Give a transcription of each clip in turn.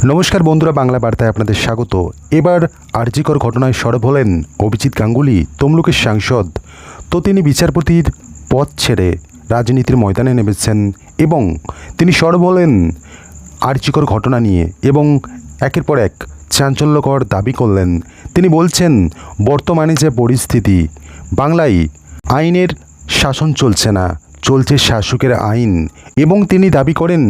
নমস্কার বন্ধুরা, বাংলা বার্তায় আপনাদের স্বাগত। এবার আরজিকর ঘটনায় সরব হলেন অভিজিৎ গাঙ্গুলি, তমলুকের সাংসদ। তো তিনি বিচারপতির পদ ছেড়ে রাজনীতির ময়দানে নেমেছেন এবং তিনি সরব হলেন আরজিকর ঘটনা নিয়ে এবং একের পর এক চাঞ্চল্যকর দাবি করলেন। তিনি বলছেন, বর্তমানে যে পরিস্থিতি, বাংলায় আইনের শাসন চলছে না, চলছে শাসকের আইন এবং তিনি দাবি করেন,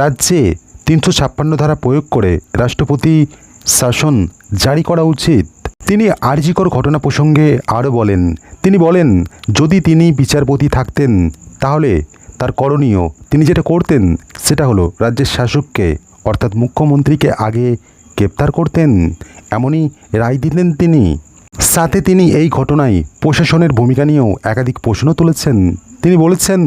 রাজ্যে তিনশো ছাপ্পান্ন ধারা প্রয়োগ করে রাষ্ট্রপতি শাসন জারি করা উচিত। তিনি আরজিকর ঘটনা প্রসঙ্গে আরও বলেন, তিনি বলেন, যদি তিনি বিচারপতি থাকতেন, তাহলে তার করণীয় তিনি যেটা করতেন, সেটা হলো রাজ্যের শাসককে, অর্থাৎ মুখ্যমন্ত্রীকে আগে গ্রেপ্তার করতেন। এমনই রায় দিতেন তিনি। সাথে তিনি এই ঘটনায় প্রশাসনের ভূমিকা নিয়েও একাধিক প্রশ্ন তুলেছেন। তিনি বলেছেন,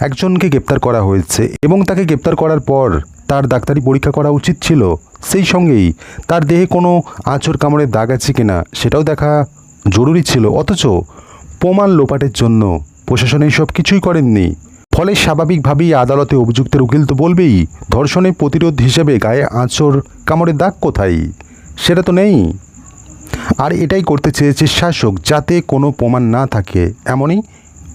একজনকে গ্রেপ্তার করা হয়েছে এবং তাকে গ্রেপ্তার করার পর তার ডাক্তারি পরীক্ষা করা উচিত ছিল। সেই সঙ্গেই তার দেহে কোনো আঁচড় কামড়ের দাগ আছে কিনা সেটাও দেখা জরুরি ছিল। অথচ প্রমাণ লোপাটের জন্য প্রশাসন সব কিছুই করেননি। ফলে স্বাভাবিকভাবেই আদালতে অভিযুক্তের উকিল তো বলবেই, ধর্ষণের প্রতিরোধ হিসেবে গায়ে আঁচড় কামড়ের দাগ কোথায়? সেটা তো নেই। আর এটাই করতে চেয়েছে শাসক যাতে কোনো প্রমাণ না থাকে, এমনই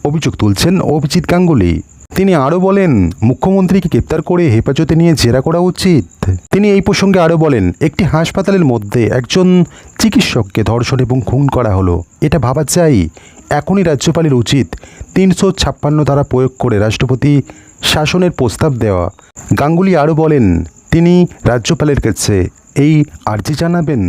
অভিযোগ তুলছেন অভিজিৎ গাঙ্গুলি। তিনি আরও বলেন, মুখ্যমন্ত্রীকে গ্রেপ্তার করে হেফাজতে নিয়ে জেরা করা উচিত। তিনি এই প্রসঙ্গে আরও বলেন, একটি হাসপাতালের মধ্যে একজন চিকিৎসককে ধর্ষণ এবং খুন করা হলো। এটা ভাবা চাই এখনই রাজ্যপালের উচিত তিনশো ছাপ্পান্ন ধারা প্রয়োগ করে রাষ্ট্রপতি শাসনের প্রস্তাব দেওয়া। গাঙ্গুলি আরও বলেন, তিনি রাজ্যপালের কাছে এই আর্জি জানাবেন।